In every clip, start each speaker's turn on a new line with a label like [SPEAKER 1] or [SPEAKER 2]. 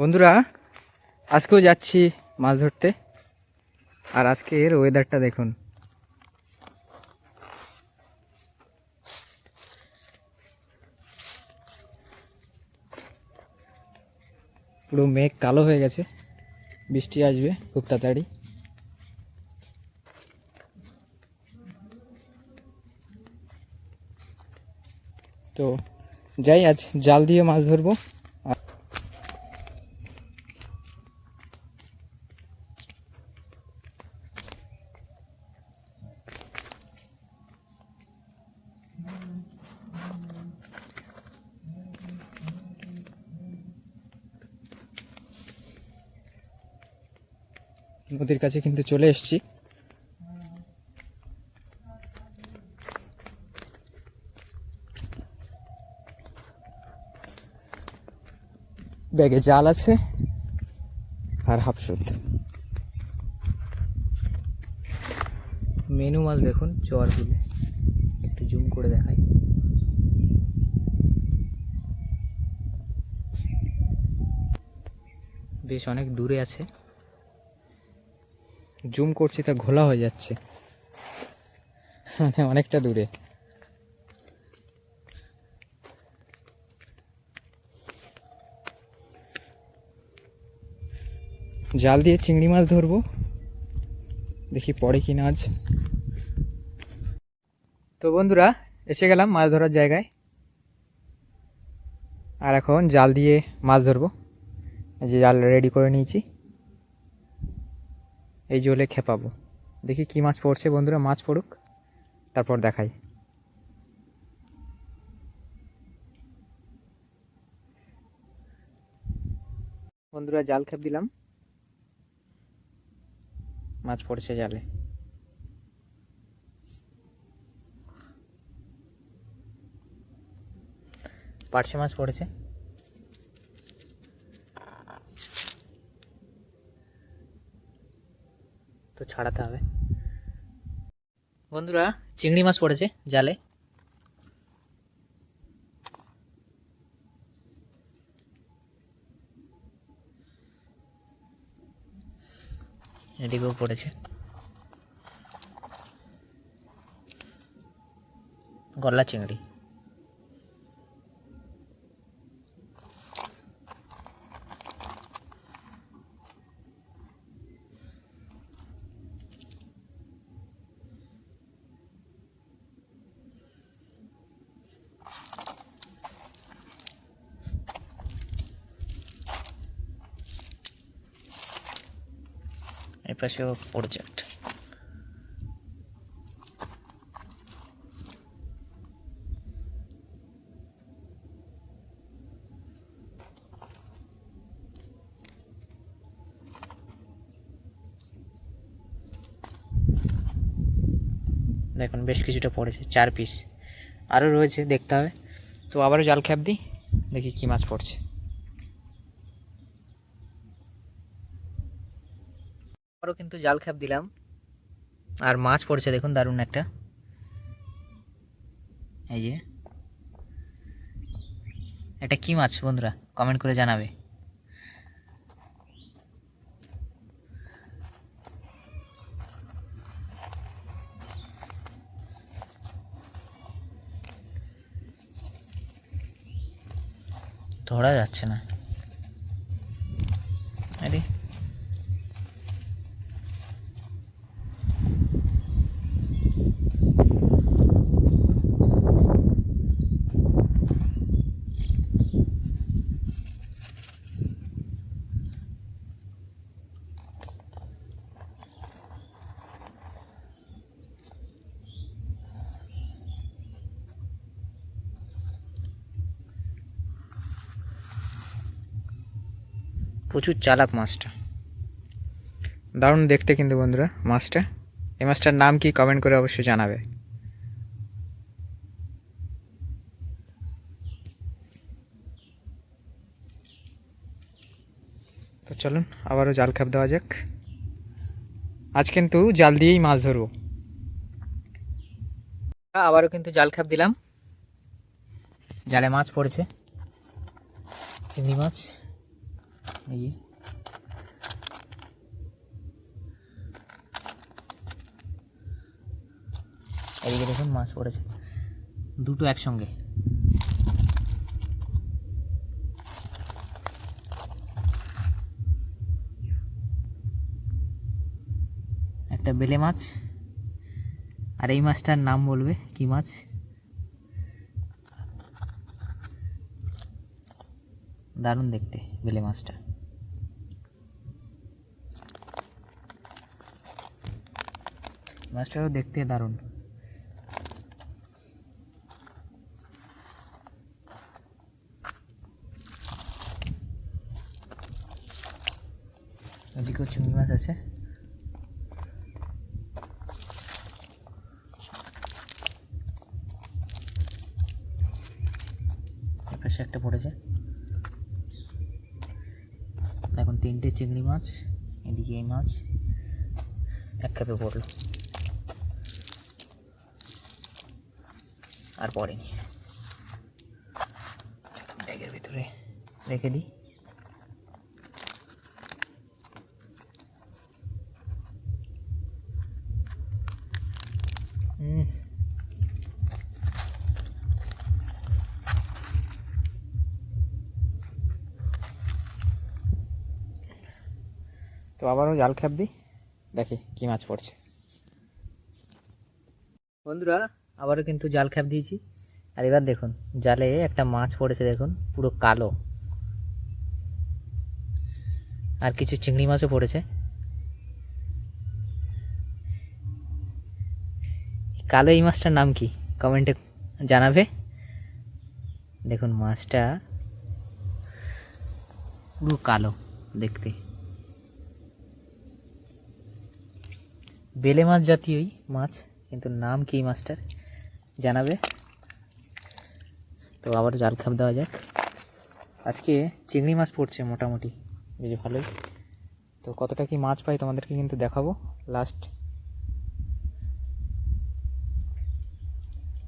[SPEAKER 1] বন্ধুরা, আজকেও যাচ্ছি মাছ ধরতে। আর আজকে এর ওয়েদারটা দেখুন। পুরো মেঘ কালো হয়ে গেছে। বৃষ্টি আসবে খুব তাড়াতাড়ি। তো যাই, আজ জাল দিয়ে মাছ ধরবো। নদীর কাছে কিন্তু চলে এসেছি। ব্যাগে জাল আছে আর হাফ সুদ মেনু মাছ দেখুন চর বিলে একটু জুম করে দেখাই। বেশ অনেক দূরে আছে। জুম করছি, তা ঘোলা হয়ে যাচ্ছে। মানে অনেকটা দূরে। জাল দিয়ে চিংড়ি মাছ ধরবো। দেখি পড়ে কিনা আজ তো বন্ধুরা, এসে গেলাম মাছ ধরার জায়গায়। আর এখন জাল দিয়ে মাছ ধরবো। যে জাল রেডি করে নিয়েছি। এই জলে খেপাবো। দেখি কি মাছ পড়ছে বন্ধুরা, মাছ পড়ুক, তারপর দেখাই। বন্ধুরা জাল খেপ দিলাম। মাছ পড়ছে জালে। পার্শে মাছ পড়েছে। ছাড়াতে হবে। বন্ধুরা চিংড়ি মাছ পড়েছে জালে। এদিকেও পড়েছে। গলা চিংড়ি। এই পাশেও পড়েছে একটা দেখুন, বেশ কিছুটা পড়েছে, চার পিস আরও রয়েছে, দেখতে হবে। তো আবারও জাল খ্যাপ দিই, দেখি কী মাছ পড়ছে। কিন্তু জাল খ্যাপ দিলাম। আর মাছ পড়ছে, দেখুন দারুণ একটা। এই যে। এটা কি মাছ বন্ধুরা? কমেন্ট করে জানাবে। ধরা যাচ্ছে না আরে প্রচুর চালাক মাছটা। দারুণ দেখতে কিন্তু বন্ধুরা মাছটা। এই মাছটার নাম কি কমেন্ট করে অবশ্যই জানাবে। তো চলুন আবারও জাল খাপ দেওয়া যাক। আজ কিন্তু জাল দিয়েই মাছ ধরবো। আবারও কিন্তু জাল খাপ দিলাম। জালে মাছ পড়েছে। চিংড়ি মাছ। এই। এদিকে দেখুন, মাছ পড়েছে। দুটো একসঙ্গে। একটা বেলে মাছ, আর এই মাছটার নাম বলবে কি মাছ? দারুণ দেখতে বেলে মাছটা। মাছটাও দেখতে দারুণ। এদিকেও চিংড়ি মাছ আছে। একটা পড়েছে। এখন তিনটে চিংড়ি মাছ, এদিকে এই মাছ, এক কাপে পড়ল। আর পড়েনি ব্যাগের ভিতরে রেখে দিই। তো আবারও জাল খ্যাপ দিই। দেখি কী মাছ পড়ছে। বন্ধুরা আবারও কিন্তু জাল খ্যাপ দিয়েছি। আর এবার দেখুন, জালে একটা মাছ পড়েছে দেখুন, পুরো কালো। আর কিছু চিংড়ি মাছও পড়েছে। কালো এই মাছটার নাম কি? কমেন্টে জানাবে। দেখুন, মাছটা পুরো কালো দেখতে। বেলে মাছ জাতীয়ই মাছ, কিন্তু নাম কি মাছটার? জানাবে। তো আবার জাল খাপ দেওয়া যাক। আজকে চিংড়ি মাছ পড়ছে মোটামুটি। বেশ ভালোই। তো কতটা কি মাছ পাই তোমাদেরকে কিন্তু দেখাবো লাস্ট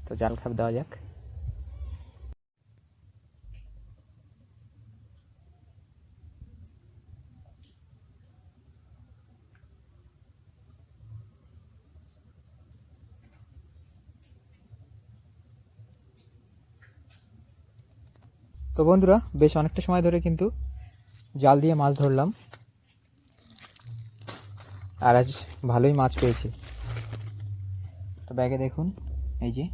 [SPEAKER 1] তো জাল খাপ দেওয়া যাক। বন্ধুরা, বেশ অনেকটা সময় ধরে কিন্তু জাল দিয়ে মাছ ধরলাম। আর আজ ভালোই মাছ পেয়েছি। তো ব্যাগে দেখুন, এই যে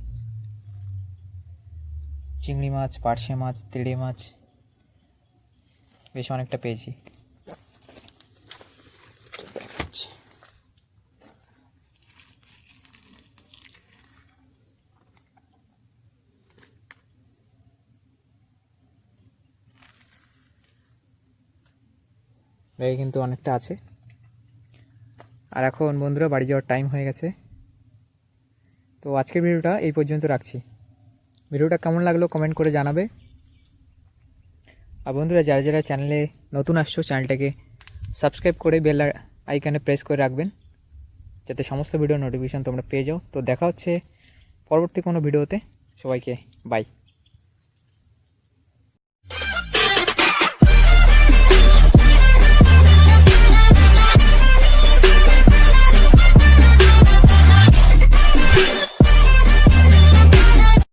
[SPEAKER 1] চিংড়ি মাছ, পার্শে মাছ, তেড়ে মাছ, বেশ অনেকটা পেয়েছি। ব্যাগে কিন্তু অনেকটা আছে। আর এখন বন্ধুরা বাড়ি যাওয়ার টাইম হয়ে গেছে। তো আজকের ভিডিওটা এই পর্যন্ত রাখছি। ভিডিওটা কেমন লাগল কমেন্ট করে জানাবে। আর বন্ধুরা, যারা যারা চ্যানেলে নতুন আসছো চ্যানেলটাকে সাবস্ক্রাইব করে বেল আইকনে প্রেস করে রাখবেন। যাতে সমস্ত ভিডিও নোটিফিকেশান তোমরা পেয়ে যাও। তো দেখা হচ্ছে পরবর্তী কোনো ভিডিওতে। সবাইকে বাই